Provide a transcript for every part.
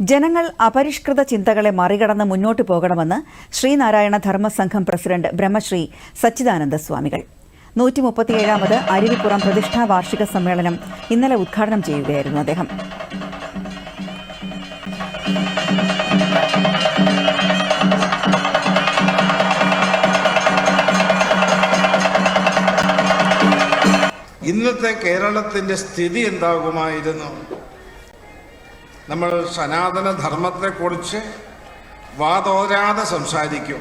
ജനങ്ങൾ അപരിഷ്കൃത ചിന്തകളെ മറികടന്ന് മുന്നോട്ട് പോകണമെന്ന് ശ്രീനാരായണ ധർമ്മസംഘം പ്രസിഡന്റ് ബ്രഹ്മശ്രീ സച്ചിദാനന്ദ സ്വാമികൾ. നൂറ്റി മുപ്പത്തിയേഴാമത് അരുവിപ്പുറം പ്രതിഷ്ഠാ വാർഷിക സമ്മേളനം ഇന്നലെ ഉദ്ഘാടനം ചെയ്യുകയായിരുന്നു അദ്ദേഹം. ഇന്നത്തെ കേരളത്തിന്റെ സ്ഥിതി എന്താകുമായിരുന്നു? നമ്മൾ സനാതന ധർമ്മത്തെക്കുറിച്ച് വാതോരാതെ സംസാരിക്കും.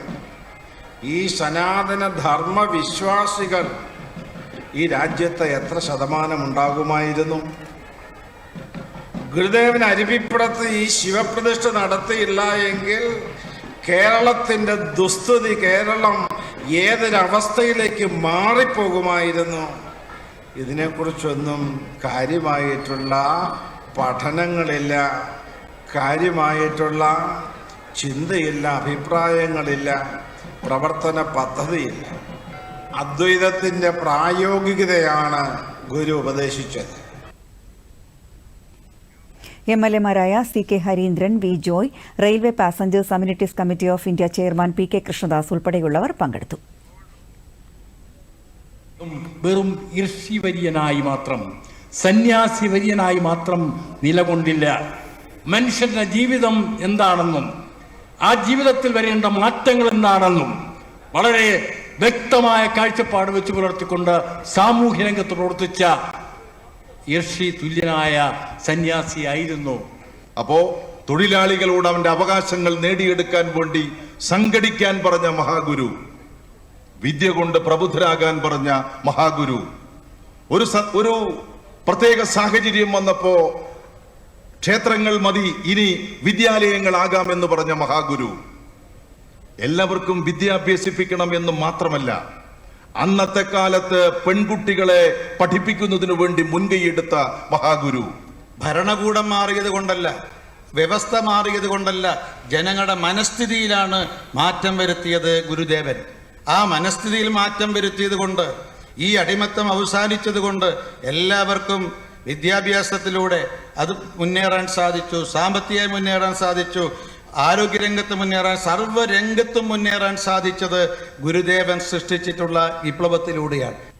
ഈ സനാതന ധർമ്മ വിശ്വാസികൾ ഈ രാജ്യത്ത് എത്ര ശതമാനം ഉണ്ടാകുമായിരുന്നു ഗുരുദേവൻ അരുവിപ്പുറത്ത് ഈ ശിവപ്രതിഷ്ഠ നടത്തിയില്ല എങ്കിൽ കേരളത്തിന്റെ ദുസ്ഥിതി കേരളം ഏതൊരവസ്ഥയിലേക്ക് മാറിപ്പോകുമായിരുന്നു? ഇതിനെക്കുറിച്ചൊന്നും കാര്യമായിട്ടുള്ള പഠനങ്ങളില്ല കാര്യമായിട്ടുള്ള ചിന്തയില്ല അഭിപ്രായങ്ങളില്ല പ്രവർത്തന പദ്ധതിയില്ല. അദ്വൈതത്തിന്റെ പ്രായോഗികതയാണ് ഗുരു ഉപദേശിച്ചത്. M L എമാരായ C K Harindran V Joy railway passengers amenities committee of India chairman P K Krishnadas ഉൾപ്പെടെയുള്ളവർ പങ്കെടുത്തു. വെറും ഋഷിവര്യനായി മാത്രം സന്യാസിവര്യനായി മാത്രം നിലകൊണ്ടില്ല. മനുഷ്യന്റെ ജീവിതം എന്താണെന്നും ആ ജീവിതത്തിൽ വരേണ്ട മാറ്റങ്ങൾ എന്താണെന്നും വളരെ വ്യക്തമായ കാഴ്ചപ്പാട് വെച്ച് പുലർത്തിക്കൊണ്ട് സാമൂഹ്യ രംഗത്ത് പ്രവർത്തിച്ച ഋഷി തുല്യനായ സന്യാസിയായിരുന്നു അപ്പോ തൊഴിലാളികളോട് അവന്റെ അവകാശങ്ങൾ നേടിയെടുക്കാൻ വേണ്ടി സംഘടിക്കാൻ പറഞ്ഞ മഹാഗുരു വിദ്യ കൊണ്ട് പ്രബുദ്ധരാകാൻ പറഞ്ഞ മഹാഗുരു ഒരു ഒരു പ്രത്യേക സാഹചര്യം വന്നപ്പോ ക്ഷേത്രങ്ങൾ മതി ഇനി വിദ്യാലയങ്ങളാകാമെന്ന് പറഞ്ഞ മഹാഗുരു എല്ലാവർക്കും വിദ്യ അഭ്യസിപ്പിക്കണം എന്ന് മാത്രമല്ല അന്നത്തെ കാലത്ത് പെൺകുട്ടികളെ പഠിപ്പിക്കുന്നതിനു വേണ്ടി മുൻകൈയെടുത്ത മഹാഗുരു ഭരണകൂടം മാറിയത് കൊണ്ടല്ല വ്യവസ്ഥ മാറിയത് കൊണ്ടല്ല ജനങ്ങളുടെ മനസ്ഥിതിയിലാണ് മാറ്റം വരുത്തിയത് ഗുരുദേവൻ. ആ മനസ്ഥിതിയിൽ മാറ്റം വരുത്തിയത് കൊണ്ട് ഈ അടിമത്തം അവസാനിച്ചതുകൊണ്ട് എല്ലാവർക്കും വിദ്യാഭ്യാസത്തിലൂടെ അത് മുന്നേറാൻ സാധിച്ചു സാമ്പത്തികമായി മുന്നേറാൻ സാധിച്ചു ആരോഗ്യരംഗത്ത് മുന്നേറാൻ സർവരംഗത്തും മുന്നേറാൻ സാധിച്ചത് ഗുരുദേവൻ സൃഷ്ടിച്ചിട്ടുള്ള വിപ്ലവത്തിലൂടെയാണ്.